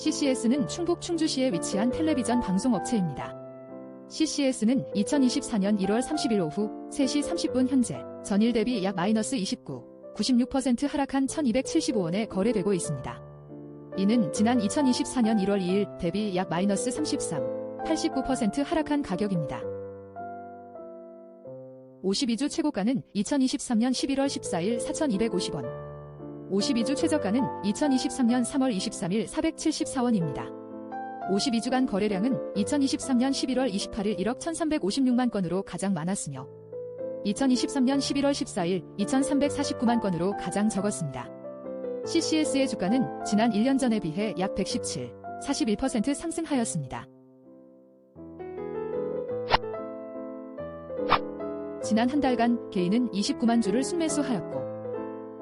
CCS는 충북 충주시에 위치한 텔레비전 방송업체입니다. CCS는 2024년 1월 30일 오후 3시 30분 현재 전일 대비 약 마이너스 29, 96% 하락한 1275원에 거래되고 있습니다. 이는 지난 2024년 1월 2일 대비 약 마이너스 33, 89% 하락한 가격입니다. 52주 최고가는 2023년 11월 14일 4,250원, 52주 최저가는 2023년 3월 23일 474원입니다. 52주간 거래량은 2023년 11월 28일 1억 1356만 건으로 가장 많았으며 2023년 11월 14일 2349만 건으로 가장 적었습니다. CCS의 주가는 지난 1년 전에 비해 약 117, 41% 상승하였습니다. 지난 한 달간 개인은 29만 주를 순매수하였고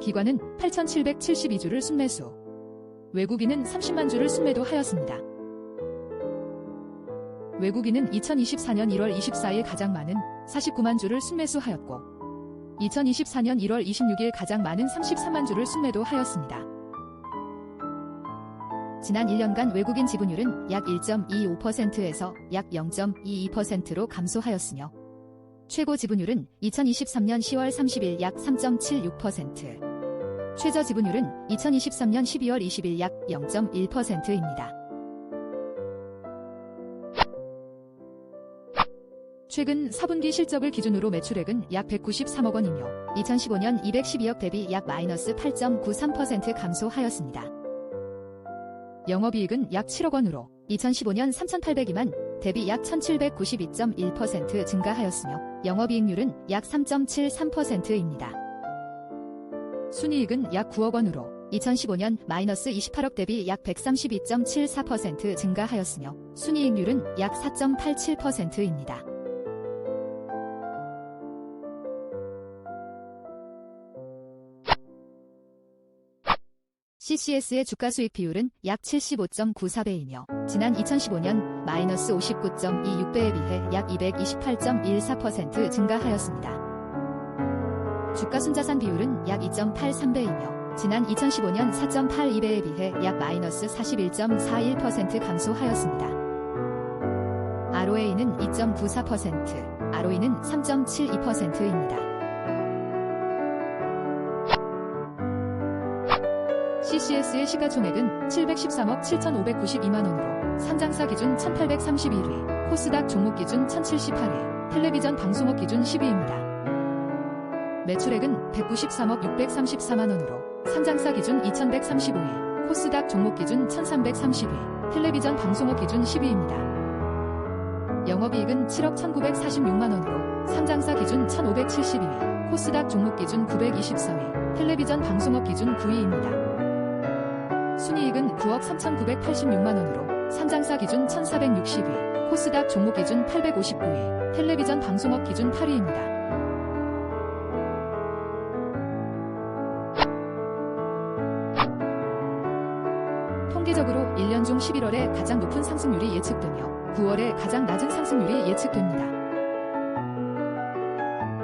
기관은 8,772주를 순매수, 외국인은 30만 주를 순매도 하였습니다. 외국인은 2024년 1월 24일 가장 많은 49만 주를 순매수하였고 2024년 1월 26일 가장 많은 33만 주를 순매도하였습니다. 지난 1년간 외국인 지분율은 약 1.25%에서 약 0.22%로 감소하였으며 최고 지분율은 2023년 10월 30일 약 3.76%, 최저 지분율은 2023년 12월 20일 약 0.1%입니다. 최근 4분기 실적을 기준으로 매출액은 약 193억 원이며 2015년 212억 대비 약 마이너스 8.93% 감소하였습니다. 영업이익은 약 7억 원으로 2015년 3,802만 대비 약 1,792.1% 증가하였으며 영업이익률은 약 3.73%입니다. 순이익은 약 9억 원으로 2015년 마이너스 28억 대비 약 132.74% 증가하였으며 순이익률은 약 4.87%입니다. CCS의 주가 수익 비율은 약 75.94배이며 지난 2015년 마이너스 59.26배에 비해 약 228.14% 증가하였습니다. 주가 순자산 비율은 약 2.83배이며 지난 2015년 4.82배에 비해 약 마이너스 41.41% 감소하였습니다. ROA는 2.94%, ROE는 3.72%입니다. CCS의 시가총액은 713억 7,592만원으로 상장사 기준 1831위, 코스닥 종목 기준 1078위, 텔레비전 방송업 기준 10위입니다. 매출액은 193억 634만원으로 상장사 기준 2135위, 코스닥 종목 기준 1330위, 텔레비전 방송업 기준 10위입니다. 영업이익은 7억 1946만원으로 상장사 기준 1572위, 코스닥 종목 기준 924위, 텔레비전 방송업 기준 9위입니다. 순이익은 9억 3,986만원으로 상장사 기준 1,460위, 코스닥 종목 기준 859위, 텔레비전 방송업 기준 8위입니다. 통계적으로 1년 중 11월에 가장 높은 상승률이 예측되며 9월에 가장 낮은 상승률이 예측됩니다.